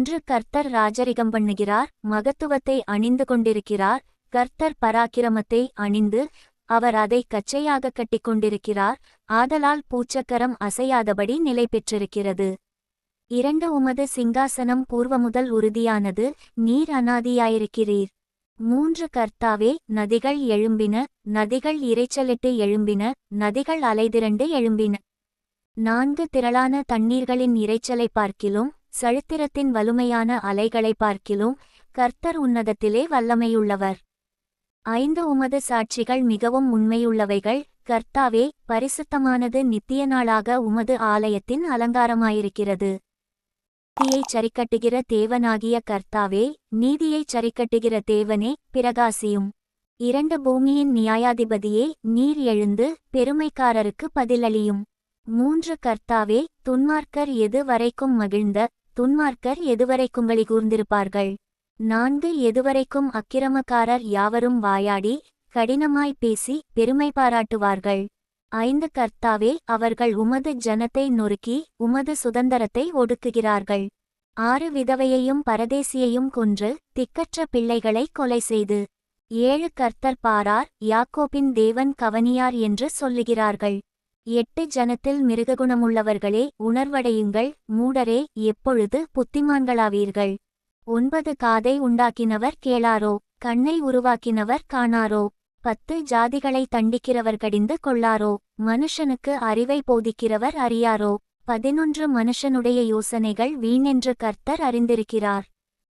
ஒன்று கர்த்தர் ராஜரிகம் பண்ணுகிறார் மகத்துவத்தை அணிந்து கொண்டிருக்கிறார் கர்த்தர் பராக்கிரமத்தை அணிந்து அவர் அதை கச்சையாக கட்டிக்கொண்டிருக்கிறார் ஆதலால் பூச்சக்கரம் அசையாதபடி நிலை பெற்றிருக்கிறது. இரண்டு உமது சிங்காசனம் பூர்வமுதல் உறுதியானது நீர் அனாதியாயிருக்கிறீர். மூன்று கர்த்தாவே நதிகள் எழும்பின நதிகள் இரைச்சலிட்டு எழும்பின நதிகள் அலைதிரண்டு எழும்பின. நான்கு திரளான தண்ணீர்களின் இறைச்சலை பார்க்கிலும் சரித்திரத்தின் வலுமையான அலைகளை பார்க்கிலும் கர்த்தர் உன்னதத்திலே வல்லமையுள்ளவர். ஐந்து உமது சாட்சிகள் மிகவும் உண்மையுள்ளவைகள் கர்த்தாவே பரிசுத்தமானது நித்திய நாளாக உமது ஆலயத்தின் அலங்காரமாயிருக்கிறது. நீதியைச் சரிக்கட்டுகிற தேவனாகிய கர்த்தாவே நீதியைச் சரிக்கட்டுகிற தேவனே பிரகாசியும். இரண்டு பூமியின் நியாயாதிபதியே நீர் எழுந்து பெருமைக்காரருக்கு பதிலளியும். மூன்று கர்த்தாவே துன்மார்க்கர் எது வரைக்கும் மகிழ்ந்த துன்மார்க்கர் எதுவரைக்கும் கூர்ந்திருப்பார்கள்? நான்கு எதுவரைக்கும் அக்கிரமக்காரர் யாவரும் வாயாடி கடினமாய் பேசி பெருமை பாராட்டுவார்கள். ஐந்து கர்த்தாவே அவர்கள் உமது ஜனத்தை நொறுக்கி உமது சுதந்திரத்தை ஒடுக்குகிறார்கள். ஆறு விதவையையும் பரதேசியையும் கொன்று திக்கற்ற பிள்ளைகளை கொலை செய்து. ஏழு கர்த்தர் பாரார் யாக்கோபின் தேவன் கவனியார் என்று சொல்லுகிறார்கள். எட்டு ஜனத்தில் மிருககுணமுள்ளவர்களே உணர்வடையுங்கள். மூடரே எப்பொழுது புத்திமான்களாவீர்கள்? ஒன்பது காதை உண்டாக்கினவர் கேளாரோ? கண்ணை உருவாக்கினவர் காணாரோ? பத்து ஜாதிகளை தண்டிக்கிறவர் கடிந்து கொள்ளாரோ? மனுஷனுக்கு அறிவை போதிக்கிறவர் அறியாரோ? பதினொன்று மனுஷனுடைய யோசனைகள் வீணென்று கர்த்தர் அறிந்திருக்கிறார்.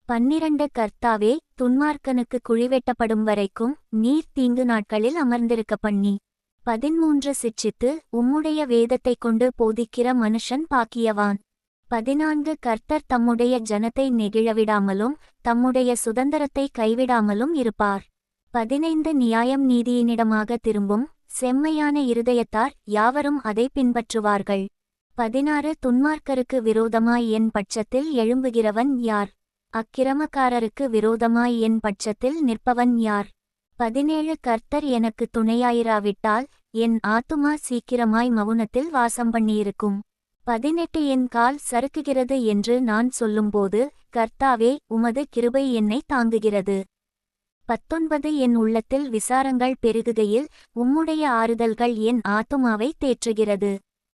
பன்னிரண்டு கர்த்தாவே துன்மார்க்கனுக்கு குழிவெட்டப்படும் வரைக்கும் நீர் தீங்கு நாட்களில் அமர்ந்திருக்க பண்ணி. பதிமூன்று சிச்சித்து உம்முடைய வேதத்தைக் கொண்டு போதிக்கிற மனுஷன் பாக்கியவான். பதினான்கு கர்த்தர் தம்முடைய ஜனத்தை நெகிழவிடாமலும் தம்முடைய சுதந்திரத்தை கைவிடாமலும் இருப்பார். பதினைந்து நியாயம் நீதியினிடமாக திரும்பும் செம்மையான இருதயத்தார் யாவரும் அதை பின்பற்றுவார்கள். பதினாறு துன்மார்க்கருக்கு விரோதமாய் என் பட்சத்தில் எழும்புகிறவன் யார்? அக்கிரமக்காரருக்கு விரோதமாய் என் பட்சத்தில் நிற்பவன் யார்? பதினேழு கர்த்தர் எனக்கு துணையாயிராவிட்டால் என் ஆத்துமா சீக்கிரமாய் மவுனத்தில் வாசம் பண்ணியிருக்கும் பதினெட்டு என் கால் சறுக்குகிறது என்று நான் சொல்லும்போது கர்த்தாவே உமது கிருபை என்னை தாங்குகிறது. பத்தொன்பது என் உள்ளத்தில் விசாரங்கள் பெருகுகையில் உம்முடைய ஆறுதல்கள் என் ஆத்துமாவை தேற்றுகிறது.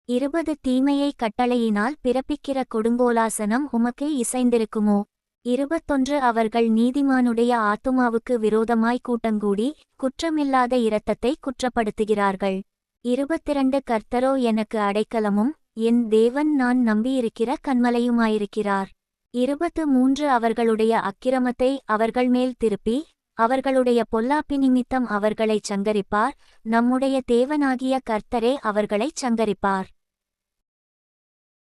இருபது தீமையை கட்டளையினால் பிறப்பிக்கிற கொடுங்கோலாசனம் உமக்கு இசைந்திருக்குமோ? இருபத்தொன்று அவர்கள் நீதிமானுடைய ஆத்துமாவுக்கு விரோதமாய் கூட்டங்கூடி குற்றமில்லாத இரத்தத்தை குற்றப்படுத்துகிறார்கள். இருபத்திரண்டு கர்த்தரோ எனக்கு அடைக்கலமும் என் தேவன் நான் நம்பியிருக்கிற கண்மலையுமாயிருக்கிறார் இருபத்து மூன்று அவர்களுடைய அக்கிரமத்தை அவர்கள் மேல் திருப்பி அவர்களுடைய பொல்லாப்பி நிமித்தம் அவர்களைச் சங்கரிப்பார் நம்முடைய தேவனாகிய கர்த்தரே அவர்களைச் சங்கரிப்பார்.